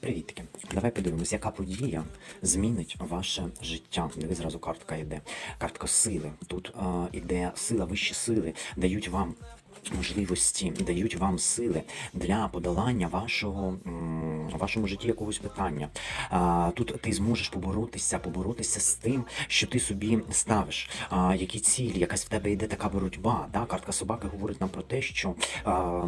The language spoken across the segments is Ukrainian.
Привітки. Давай подивимось, яка подія змінить ваше життя. Диви, зразу картка йде. Картка сили. Тут е, іде сила, вищі сили дають вам. Можливості дають вам сили для подолання вашого вашому житті якогось питання. А, тут ти зможеш поборотися, поборотися з тим, що ти собі ставиш. А, які цілі, якась в тебе йде така боротьба. Да? Картка собаки говорить нам про те, що. А,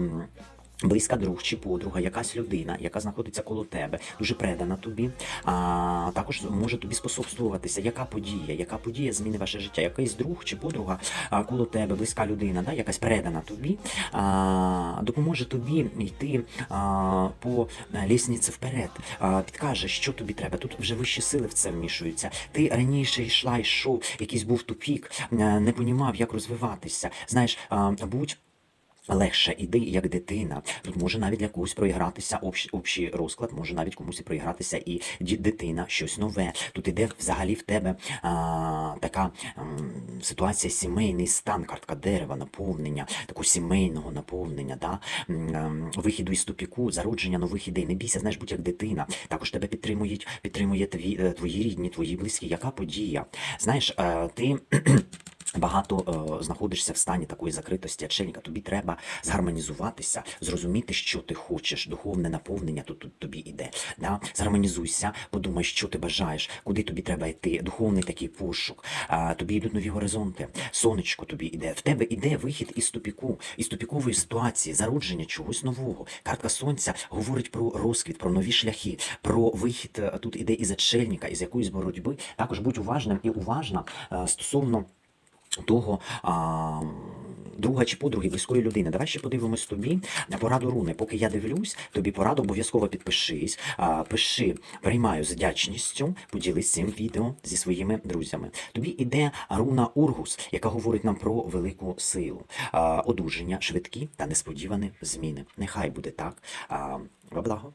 Близька друг чи подруга, якась людина, яка знаходиться коло тебе, дуже предана тобі, а також може тобі способствуватися, яка подія, яка подія зміни ваше життя, якийсь друг чи подруга а, коло тебе, близька людина, да, якась предана тобі, а, допоможе тобі йти а, по лісниці вперед, а, підкаже, що тобі треба. Тут вже вищі сили в це вмішуються. Ти раніше йшла, йшов, якийсь був тупік, не понімав, як розвиватися. Знаєш, а, будь. Легше іди як дитина. Тут може навіть для когось проігратися общ, общий розклад, може навіть комусь і проігратися і дитина, щось нове. Тут іде взагалі в тебе а, така м, ситуація, сімейний стан, картка дерева, наповнення, такого сімейного наповнення, да? ем, вихіду із тупіку, зародження нових ідей. Не бійся, знаєш, будь як дитина. Також тебе підтримують, підтримує твій, е, твої рідні, твої близькі. Яка подія? Знаєш, е, ти. Багато е, знаходишся в стані такої закритості отшельника. Тобі треба згармонізуватися, зрозуміти, що ти хочеш, духовне наповнення тут, тут тобі іде. Да? Згармонізуйся, подумай, що ти бажаєш, куди тобі треба йти. Духовний такий пошук. А, тобі йдуть нові горизонти. Сонечко тобі іде. В тебе іде вихід із тупіку, із тупікової ситуації, зародження чогось нового. Картка сонця говорить про розквіт, про нові шляхи, про вихід е, тут іде із отшельника, із якоїсь боротьби. Також будь уважним і уважна е, стосовно того а, друга чи подруги близької людини. Давай ще подивимось тобі на пораду руни. Поки я дивлюсь, тобі пораду обов'язково підпишись, а, пиши, приймаю з вдячністю, поділись цим відео зі своїми друзями. Тобі іде руна Ургус, яка говорить нам про велику силу, а, одужання, швидкі та несподівані зміни. Нехай буде так. А, благо.